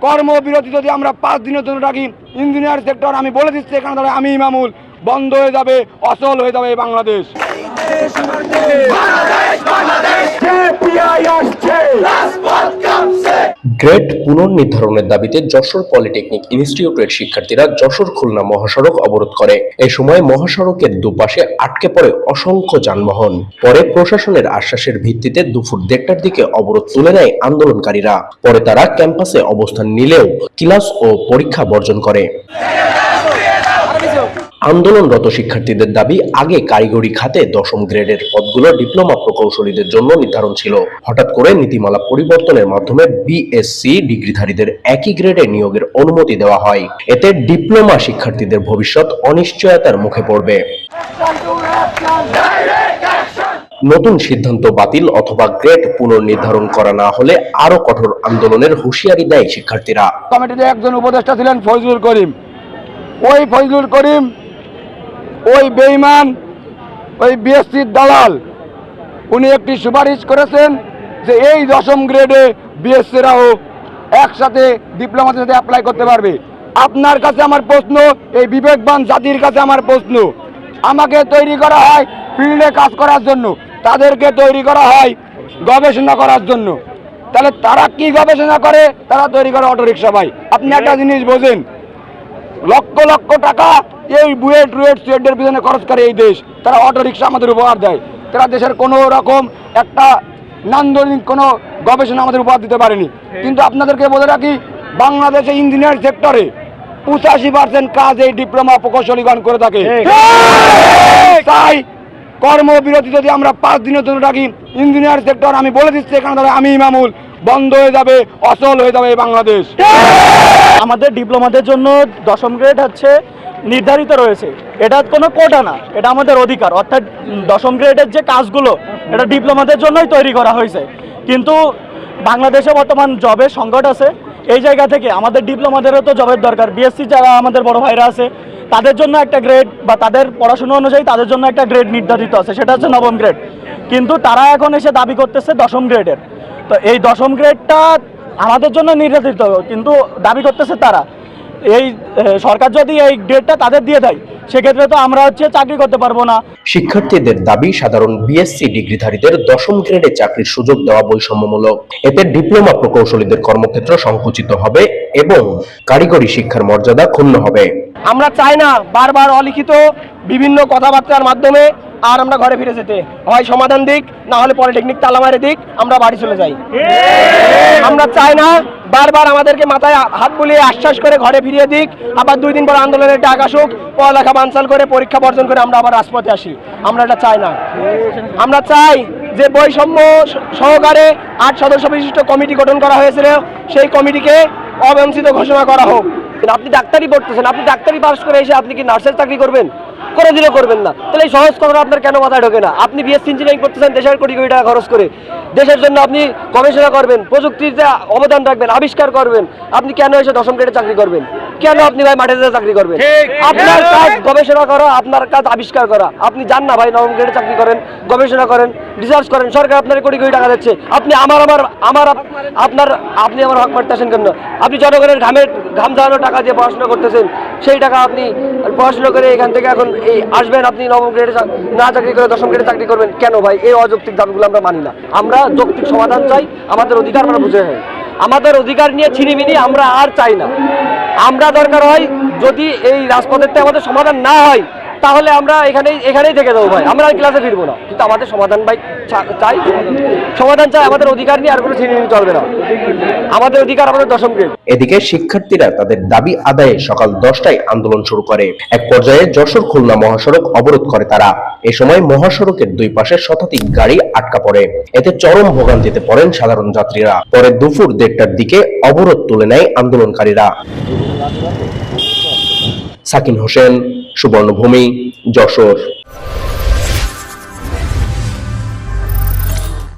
কর্মবিরতি যদি আমরা পাঁচ দিনের জন্য রাখি ইঞ্জিনিয়ার সেক্টর আমি বলে দিচ্ছি এখানে দাঁড়ায় আমি ইমামুল বন্ধ হয়ে যাবে অচল হয়ে যাবে বাংলাদেশ। বাংলাদেশ গ্রেড পুনর্নির্ধারণের দাবিতে যশোর পলিটেকনিক ইনস্টিটিউটের শিক্ষার্থীরা যশোর খুলনা মহাসড়ক অবরোধ করে। এ সময় মহাসড়কের দুপাশে আটকে পড়ে অসংখ্য যানবাহন। পরে প্রশাসনের আশ্বাসের ভিত্তিতে দুপুর দেড়টার দিকে অবরোধ তুলে নেয় আন্দোলনকারীরা। পরে তারা ক্যাম্পাসে অবস্থান নিলেও ক্লাস ও পরীক্ষা বর্জন করে। আন্দোলনরত শিক্ষার্থীদের দাবি, আগে কারিগরি খাতে দশম গ্রেডের পদগুলো ডিপ্লোমা প্রকৌশলীদের জন্য নির্ধারণ ছিল। হঠাৎ করে নীতিমালা পরিবর্তনের মাধ্যমে বিএসসি ডিগ্রিধারীদের একই গ্রেডে নিয়োগের অনুমতি দেওয়া হয়। এতে ডিপ্লোমা শিক্ষার্থীদের ভবিষ্যৎ অনিশ্চয়তার মুখে পড়বে। নতুন সিদ্ধান্ত বাতিল অথবা গ্রেড পুনর্নির্ধারণ করা না হলে আরও কঠোর আন্দোলনের হুঁশিয়ারি দেয় শিক্ষার্থীরা। কমিটিতে একজন উপদেষ্টা ছিলেন ফজলুল করিম। ওই ফজলুল করিম ওই বেইমান ওই বিএসসির দালাল উনি একটি সুপারিশ করেছেন যে এই দশম গ্রেডে বিএসসিরাও একসাথে ডিপ্লোমাতে সাথে অ্যাপ্লাই করতে পারবে। আপনার কাছে আমার প্রশ্ন এই বিবেকবান জাতির কাছে আমার প্রশ্ন। আমাকে তৈরি করা হয় ফিল্ডে কাজ করার জন্য তাদেরকে তৈরি করা হয় গবেষণা করার জন্য। তাহলে তারা কি গবেষণা করে? তারা তৈরি করে অটোরিক্সা ভাই। আপনি একটা জিনিস বোঝেন। লক্ষ লক্ষ টাকা এই বুয়েট রুয়েট সুয়েটের পিছনে খরচ করে এই দেশ। তারা অটো রিক্সা আমাদের উপহার দেয়। তারা দেশের কোনো রকম একটা নান্দনিক কোনো গবেষণা আমাদের উপহার দিতে পারেনি। কিন্তু আপনাদেরকে বলে রাখি বাংলাদেশে ইঞ্জিনিয়ার সেক্টরে পঁচাশি পার্সেন্ট কাজ এই ডিপ্লোমা প্রকৌশলীগণ করে থাকে। তাই কর্মবিরতি যদি আমরা পাঁচ দিনের জন্য রাখি ইঞ্জিনিয়ার সেক্টর আমি বলে দিচ্ছি এখানে আমি ইমামুল। বন্ধ হয়ে যাবে, অচল হয়ে যাবে বাংলাদেশ। আমাদের ডিপ্লোমাদের জন্য দশম গ্রেড হচ্ছে নির্ধারিত রয়েছে। এটা কোনো কোটা না, এটা আমাদের অধিকার। অর্থাৎ দশম গ্রেডের যে কাজগুলো, এটা ডিপ্লোমাদের জন্যই তৈরি করা হয়েছে। কিন্তু বাংলাদেশে বর্তমান জবের সংকট আছে। এই জায়গা থেকে আমাদের ডিপ্লোমাদেরও তো জবের দরকার। বিএসসি যারা আমাদের বড় ভাইরা আছে, তাদের জন্য একটা গ্রেড বা তাদের পড়াশোনা অনুযায়ী তাদের জন্য একটা গ্রেড নির্ধারিত আছে। সেটা হচ্ছে নবম গ্রেড কিন্তু তারা এখন এসে দাবি করতেছে দশম গ্রেডের তো এই দশম গ্রেডটা আমাদের জন্য নির্ধারিত কিন্তু দাবি করতেছে তারা। এই সরকার যদি এই গ্রেডটা তাদের দিয়ে দেয় সেক্ষেত্রে তো আমরা হচ্ছে চাকরি করতে পারব না। শিক্ষার্থীদের দাবি সাধারণ বিএসসি ডিগ্রিধারীদের দশম গ্রেডে চাকরির সুযোগ দেওয়া বৈষম্যমূলক। এতে ডিপ্লোমা প্রকৌশলীদের কর্মক্ষেত্র সংকুচিত হবে এবং কারিগরি শিক্ষার মর্যাদা ক্ষুণ্ণ হবে। আমরা চাই না বারবার অলিখিত বিভিন্ন কথাবার্তার মাধ্যমে আর আমরা ঘরে ফিরে যেতে। হয় সমাধান দিক, না হলে পলিটেকনিক তালা মারে দিক, আমরা বাড়ি চলে যাই। আমরা চাই না বারবার আমাদেরকে মাথায় হাত বুলিয়ে আশ্বাস করে ঘরে ফিরিয়ে দিক, আবার দুই দিন পর আন্দোলনের ডাক আসুক পড়ালেখা বানচাল করে, পরীক্ষা বর্জন করে আমরা আবার রাজপথে আসি। আমরা এটা চাই না। আমরা চাই যে বৈষম্য সহকারে আট সদস্য বিশিষ্ট কমিটি গঠন করা হয়েছিল, সেই কমিটিকে অবাঞ্ছিত ঘোষণা করা হোক। আপনি ডাক্তারি পড়তেছেন, আপনি ডাক্তারি পাস করে এসে আপনি কি নার্সের চাকরি করবেন? করে দিলে করবেন না। তাহলে এই সহজ কথাটা আপনার কেন মাথায় ঢোকে না? আপনি বিএসসি ইঞ্জিনিয়ারিং করতেছেন দেশের কোটি কোটি টাকা খরচ করে। দেশের জন্য আপনি গবেষণা করবেন, প্রযুক্তিতে অবদান রাখবেন, আবিষ্কার করবেন। আপনি কেন এসে দশম গ্রেডে চাকরি করবেন? কেন আপনি ভাই মাঠে চাকরি করবেন? আপনার কাজ গবেষণা করা আপনার কাজ আবিষ্কার করা। আপনি যান না ভাই নবম গ্রেডে চাকরি করেন গবেষণা করেন রিসার্চ করেন। সরকার আপনার কোটি কোটি টাকা দিচ্ছে। আপনি আমার আমার আমার আপনার আপনি আমার হক মারতেছেন কেন? আপনি জনগণের ঘামের ঘাম ঝরানো টাকা দিয়ে পড়াশোনা করতেছেন। সেই টাকা আপনি পড়াশোনা করে এখান থেকে এখন এই আসবেন আপনি নবম গ্রেডে না চাকরি করে দশম গ্রেডে চাকরি করবেন। কেন ভাই? এই অযৌক্তিক দাবিগুলো আমরা মানি না। আমরা যৌক্তিক সমাধান চাই। আমাদের অধিকার আমরা বুঝে হয় আমাদের অধিকার নিয়ে ছিনিমিনি আমরা আর চাই না। আমরা দরকার হয় যদি এই রাজপথেরটা আমাদের সমাধান না হয় তাহলে আমরা এখানেই এখানেই থেকে দেবো ভাই। আমরা ক্লাসে ফিরবো না। কিন্তু আমাদের সমাধান ভাই চাই। সমাধান চাই, আমাদের অধিকার নিয়ে আর কোনো ছিনিমিনি চলবে না। আমাদের অধিকার আমাদের দশম গ্রেড এদিকে শিক্ষার্থীরা তাদের দাবি আদায়ে সকাল দশটায় আন্দোলন শুরু করে। এক পর্যায়ে যশোর খুলনা মহাসড়ক অবরোধ করে তারা। এ সময় মহাসড়কের দুই পাশে শতাধিক গাড়ি আটকা পড়ে। এতে চরম ভোগান্তিতে পড়েন সাধারণ যাত্রীরা। পরে দুপুর দেড়টার দিকে অবরোধ তুলে নেয় আন্দোলনকারীরা। সাকিন হোসেন সুবর্ণভূমি যশোর।